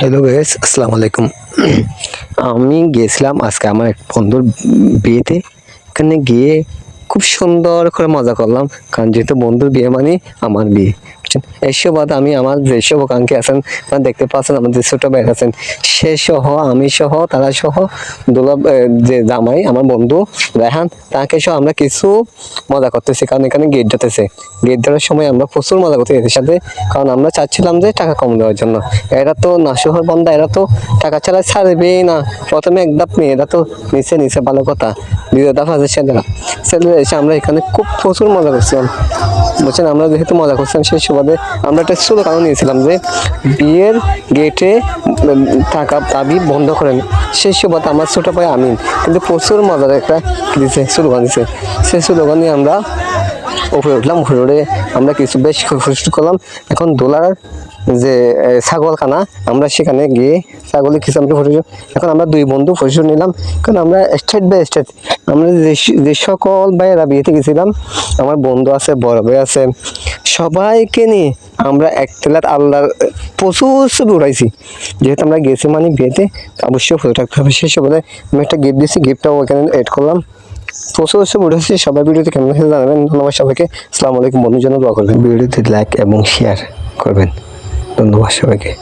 Hello guess আসসালামু আলাইকুম আমি গিয়েছিলাম আজকে আমার এক বন্ধুর বিয়েতে। এখানে গিয়ে খুব সুন্দর করে মজা করলাম। কারণ যেহেতু বন্ধুর বিয়ে মানে আমার বিয়ে। বুঝছেন? এই সুবাদ আমি আমার যে শুভাকাঙ্ক্ষী আছেন দেখতে পাচ্ছেন আমাদের ছোট ভাই আছেন। সে সহ, আমি সহ, তারা সহ দুলাভ যে জামাই, আমার বন্ধু রেহান, তাকে সহ আমরা কিছু মজা করতেছি, কারণ এখানে গেট যেতেছে গেট দেওয়ার সময় আমরা প্রচুর মজা করতেছি এদের সাথে, কারণ আমরা চাচ্ছিলাম যে টাকা কম দেওয়ার জন্য। এরা তো নাসুহর বন্ধা এরা তো টাকা ছাড়া ছাড়বেই না। প্রথমে এক ধাপ নিয়ে, এরা তো নিচে নিচে ভালো কথা। দ্বিতীয় ধাপ আছে ছেলেরা এসে আমরা এখানে খুব প্রচুর মজা করছিলাম। বলছেন আমরা যেহেতু মজা করছিলাম, সেই সুবাদে আমরা একটা ছোটো কারণ নিয়েছিলাম যে বিয়ের গেটে থাকা দাবি বন্ধ করেন। সেই সুবাদে আমার ছোটো ভাই আমিন কিন্তু প্রচুর মজার একটা দিছে, স্লোগান দিছে। সেই স্লোগান আমরা উপরে উঠলাম, উপরে উঠে আমরা কিছু বেশ খুশি করলাম। এখন দোলার যে ছাগলখানা, আমরা সেখানে গিয়ে ছাগলের কিছু আমরা ফটো এখন আমরা দুই বন্ধু ফটো নিলাম। কারণ আমরা স্টেট বাই স্টেট আমরা যে সকল ভাইয়েরা বিয়েতে গেছিলাম, আমার বন্ধু আছে, বড় ভাই আছে সবাইকে নিয়ে আমরা এক তেলাত আল্লাহর, প্রচুর ছবি উঠাইছি যেহেতু আমরা গেছি মানে বিয়েতে, অবশ্যই ফটো থাকতে হবে। সেই সময় আমি একটা গিফট দিয়েছি গিফটটাও ওখানে এড করলাম। প্রচুর ছবি উঠেছি সবাই ভিডিওতে কেমন হয়েছে জানাবেন। ধন্যবাদ সবাইকে। আসসালামু আলাইকুম বন্ধুর জন্য দোয়া করবেন। ভিডিওতে লাইক এবং শেয়ার করবেন। ধন্যবাদ সবাইকে।